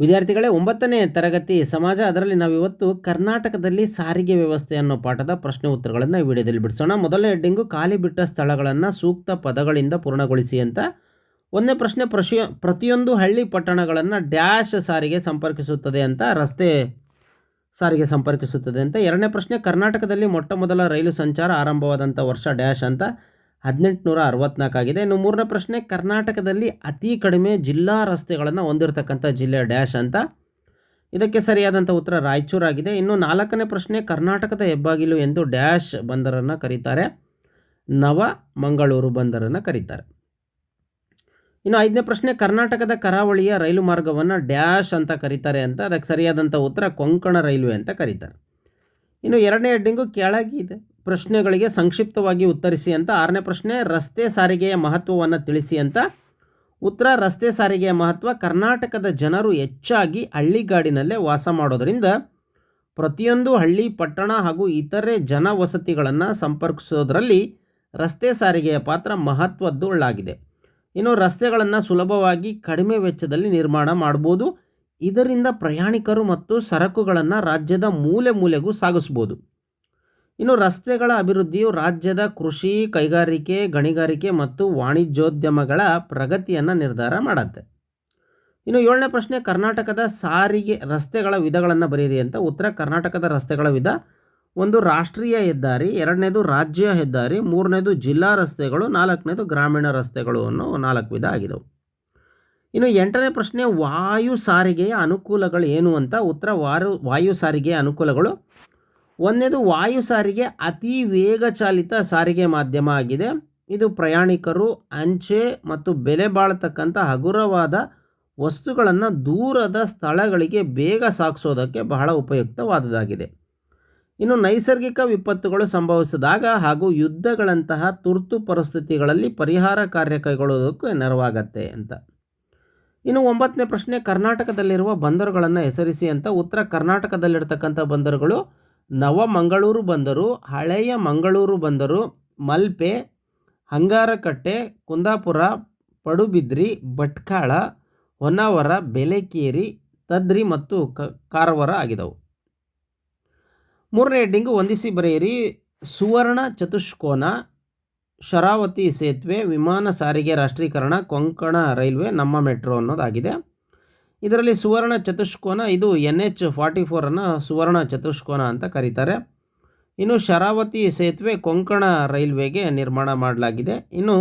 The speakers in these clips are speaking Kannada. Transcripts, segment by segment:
ವಿದ್ಯಾರ್ಥಿಗಳೇ, ಒಂಬತ್ತನೇ ತರಗತಿ ಸಮಾಜ, ಅದರಲ್ಲಿ ನಾವು ಇವತ್ತು ಕರ್ನಾಟಕದಲ್ಲಿ ಸಾರಿಗೆ ವ್ಯವಸ್ಥೆ ಅನ್ನೋ ಪಾಠದ ಪ್ರಶ್ನೆ ಉತ್ತರಗಳನ್ನು ಈ ವಿಡಿಯೋದಲ್ಲಿ ಬಿಡಿಸೋಣ. ಮೊದಲನೇ ಹೆಡ್ಡಿಂಗು, ಖಾಲಿ ಬಿಟ್ಟ ಸ್ಥಳಗಳನ್ನು ಸೂಕ್ತ ಪದಗಳಿಂದ ಪೂರ್ಣಗೊಳಿಸಿ ಅಂತ. ಒಂದನೇ ಪ್ರಶ್ನೆ, ಪ್ರಶಿ, ಪ್ರತಿಯೊಂದು ಹಳ್ಳಿ ಪಟ್ಟಣಗಳನ್ನು ಡ್ಯಾಶ್ ಸಾರಿಗೆ ಸಂಪರ್ಕಿಸುತ್ತದೆ ಅಂತ, ರಸ್ತೆ ಸಾರಿಗೆ ಸಂಪರ್ಕಿಸುತ್ತದೆ ಅಂತ. ಎರಡನೇ ಪ್ರಶ್ನೆ, ಕರ್ನಾಟಕದಲ್ಲಿ ಮೊಟ್ಟ ಮೊದಲ ರೈಲು ಸಂಚಾರ ಆರಂಭವಾದಂಥ ವರ್ಷ ಡ್ಯಾಶ್ ಅಂತ. ಹದಿನೆಂಟುನೂರ ಅರವತ್ನಾಲ್ಕಾಗಿದೆ ಇನ್ನು ಮೂರನೇ ಪ್ರಶ್ನೆ, ಕರ್ನಾಟಕದಲ್ಲಿ ಅತಿ ಕಡಿಮೆ ಜಿಲ್ಲಾ ರಸ್ತೆಗಳನ್ನು ಹೊಂದಿರತಕ್ಕಂಥ ಜಿಲ್ಲೆ ಡ್ಯಾಶ್ ಅಂತ. ಇದಕ್ಕೆ ಸರಿಯಾದಂಥ ಉತ್ತರ ರಾಯಚೂರಾಗಿದೆ. ಇನ್ನು ನಾಲ್ಕನೇ ಪ್ರಶ್ನೆ, ಕರ್ನಾಟಕದ ಹೆಬ್ಬಾಗಿಲು ಎಂದು ಡ್ಯಾಶ್ ಬಂದರನ್ನು ಕರೀತಾರೆ. ನವ ಮಂಗಳೂರು ಬಂದರನ್ನು ಕರೀತಾರೆ. ಇನ್ನು ಐದನೇ ಪ್ರಶ್ನೆ, ಕರ್ನಾಟಕದ ಕರಾವಳಿಯ ರೈಲು ಮಾರ್ಗವನ್ನು ಡ್ಯಾಶ್ ಅಂತ ಕರೀತಾರೆ ಅಂತ, ಅದಕ್ಕೆ ಸರಿಯಾದಂಥ ಉತ್ತರ ಕೊಂಕಣ ರೈಲ್ವೆ ಅಂತ ಕರೀತಾರೆ. ಇನ್ನು ಎರಡನೇ ಹೆಡ್ಡಿಂಗು ಕೆಳಗಿದೆ. ಪ್ರಶ್ನೆಗಳಿಗೆ ಸಂಕ್ಷಿಪ್ತವಾಗಿ ಉತ್ತರಿಸಿ ಅಂತ. ಆರನೇ ಪ್ರಶ್ನೆ, ರಸ್ತೆ ಸಾರಿಗೆಯ ಮಹತ್ವವನ್ನು ತಿಳಿಸಿ ಅಂತ. ಉತ್ತರ, ರಸ್ತೆ ಸಾರಿಗೆಯ ಮಹತ್ವ, ಕರ್ನಾಟಕದ ಜನರು ಹೆಚ್ಚಾಗಿ ಹಳ್ಳಿಗಾಡಿನಲ್ಲೇ ವಾಸ ಮಾಡೋದರಿಂದ ಪ್ರತಿಯೊಂದು ಹಳ್ಳಿ, ಪಟ್ಟಣ ಹಾಗೂ ಇತರೆ ಜನವಸತಿಗಳನ್ನು ಸಂಪರ್ಕಿಸೋದರಲ್ಲಿ ರಸ್ತೆ ಸಾರಿಗೆಯ ಪಾತ್ರ ಮಹತ್ವದ್ದು ಉಳ್ಳಾಗಿದೆ ಇನ್ನು ರಸ್ತೆಗಳನ್ನು ಸುಲಭವಾಗಿ ಕಡಿಮೆ ವೆಚ್ಚದಲ್ಲಿ ನಿರ್ಮಾಣ ಮಾಡ್ಬೋದು. ಇದರಿಂದ ಪ್ರಯಾಣಿಕರು ಮತ್ತು ಸರಕುಗಳನ್ನು ರಾಜ್ಯದ ಮೂಲೆ ಮೂಲೆಗೂ ಸಾಗಿಸ್ಬೋದು. ಇನ್ನು ರಸ್ತೆಗಳ ಅಭಿವೃದ್ಧಿಯು ರಾಜ್ಯದ ಕೃಷಿ, ಕೈಗಾರಿಕೆ, ಗಣಿಗಾರಿಕೆ ಮತ್ತು ವಾಣಿಜ್ಯೋದ್ಯಮಗಳ ಪ್ರಗತಿಯನ್ನು ನಿರ್ಧಾರ ಮಾಡುತ್ತೆ. ಇನ್ನು ಏಳನೇ ಪ್ರಶ್ನೆ, ಕರ್ನಾಟಕದ ಸಾರಿಗೆ ರಸ್ತೆಗಳ ವಿಧಗಳನ್ನು ಬರೀರಿ ಅಂತ. ಉತ್ತರ ಕರ್ನಾಟಕದ ರಸ್ತೆಗಳ ವಿಧ, ಒಂದು ರಾಷ್ಟ್ರೀಯ ಹೆದ್ದಾರಿ, ಎರಡನೇದು ರಾಜ್ಯ ಹೆದ್ದಾರಿ, ಮೂರನೇದು ಜಿಲ್ಲಾ ರಸ್ತೆಗಳು, ನಾಲ್ಕನೇದು ಗ್ರಾಮೀಣ ರಸ್ತೆಗಳು ಅನ್ನೋ ನಾಲ್ಕು ವಿಧ ಆಗಿದವು. ಇನ್ನು ಎಂಟನೇ ಪ್ರಶ್ನೆ, ವಾಯು ಸಾರಿಗೆಯ ಅನುಕೂಲಗಳು ಏನು ಅಂತ. ಉತ್ತರ ವಾರು, ವಾಯು ಸಾರಿಗೆಯ ಅನುಕೂಲಗಳು ಒಂದನೇದು ವಾಯು ಸಾರಿಗೆ ಅತಿ ವೇಗ ಚಾಲಿತ ಸಾರಿಗೆ ಮಾಧ್ಯಮ ಆಗಿದೆ. ಇದು ಪ್ರಯಾಣಿಕರು, ಅಂಚೆ ಮತ್ತು ಬೆಲೆ ಬಾಳ್ತಕ್ಕಂಥ ಹಗುರವಾದ ವಸ್ತುಗಳನ್ನು ದೂರದ ಸ್ಥಳಗಳಿಗೆ ಬೇಗ ಸಾಗಿಸೋದಕ್ಕೆ ಬಹಳ ಉಪಯುಕ್ತವಾದದಾಗಿದೆ ಇನ್ನು ನೈಸರ್ಗಿಕ ವಿಪತ್ತುಗಳು ಸಂಭವಿಸಿದಾಗ ಹಾಗೂ ಯುದ್ಧಗಳಂತಹ ತುರ್ತು ಪರಿಸ್ಥಿತಿಗಳಲ್ಲಿ ಪರಿಹಾರ ಕಾರ್ಯ ಕೈಗೊಳ್ಳೋದಕ್ಕೂ ನೆರವಾಗತ್ತೆ ಅಂತ. ಇನ್ನು ಒಂಬತ್ತನೇ ಪ್ರಶ್ನೆ, ಕರ್ನಾಟಕದಲ್ಲಿರುವ ಬಂದರುಗಳನ್ನು ಹೆಸರಿಸಿ ಅಂತ. ಉತ್ತರ ಕರ್ನಾಟಕದಲ್ಲಿರ್ತಕ್ಕಂಥ ಬಂದರುಗಳು ನವಮಂಗಳೂರು ಬಂದರು, ಹಳೆಯ ಮಂಗಳೂರು ಬಂದರು, ಮಲ್ಪೆ, ಹಂಗಾರಕಟ್ಟೆ, ಕುಂದಾಪುರ, ಪಡುಬಿದ್ರಿ, ಭಟ್ಕಾಳ, ಹೊನ್ನಾವರ, ಬೆಲೆಕೇರಿ, ತದ್ರಿ ಮತ್ತು ಕ, ಕಾರವಾರ ಆಗಿದವು. ಮೂರನೇ ಹೆಡ್ಡಿಂಗು ಹೊಂದಿಸಿ ಬರೆಯಿರಿ. ಸುವರ್ಣ ಚತುಷ್ಕೋನ, ಶರಾವತಿ ಸೇತುವೆ, ವಿಮಾನ ಸಾರಿಗೆ ರಾಷ್ಟ್ರೀಕರಣ, ಕೊಂಕಣ ರೈಲ್ವೆ, ನಮ್ಮ ಮೆಟ್ರೋ ಅನ್ನೋದಾಗಿದೆ. ಇದರಲ್ಲಿ ಸುವರ್ಣ ಚತುಷ್ಕೋನ, ಇದು ಎನ್ ಎಚ್ ಫಾರ್ಟಿ ಫೋರನ್ನು ಸುವರ್ಣ ಚತುಷ್ಕೋನ ಅಂತ ಕರೀತಾರೆ. ಇನ್ನು ಶರಾವತಿ ಸೇತುವೆ ಕೊಂಕಣ ರೈಲ್ವೆಗೆ ನಿರ್ಮಾಣ ಮಾಡಲಾಗಿದೆ. ಇನ್ನು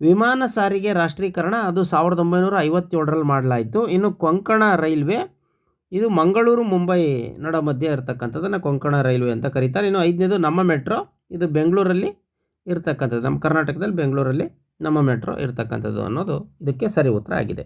ವಿಮಾನ ಸಾರಿಗೆ ರಾಷ್ಟ್ರೀಕರಣ ಅದು ಸಾವಿರದ ಒಂಬೈನೂರ ಐವತ್ತೇಳರಲ್ಲಿ ಮಾಡಲಾಯಿತು. ಇನ್ನು ಕೊಂಕಣ ರೈಲ್ವೆ, ಇದು ಮಂಗಳೂರು, ಮುಂಬೈ ನಡ ಮಧ್ಯೆ ಇರತಕ್ಕಂಥದ್ದನ್ನು ಕೊಂಕಣ ರೈಲ್ವೆ ಅಂತ ಕರೀತಾರೆ. ಇನ್ನು ಐದನೇದು ನಮ್ಮ ಮೆಟ್ರೋ, ಇದು ಬೆಂಗಳೂರಲ್ಲಿ ಇರ್ತಕ್ಕಂಥದ್ದು, ನಮ್ಮ ಕರ್ನಾಟಕದಲ್ಲಿ ಬೆಂಗಳೂರಲ್ಲಿ ನಮ್ಮ ಮೆಟ್ರೋ ಇರ್ತಕ್ಕಂಥದ್ದು ಅನ್ನೋದು ಇದಕ್ಕೆ ಸರಿ ಉತ್ತರ ಆಗಿದೆ.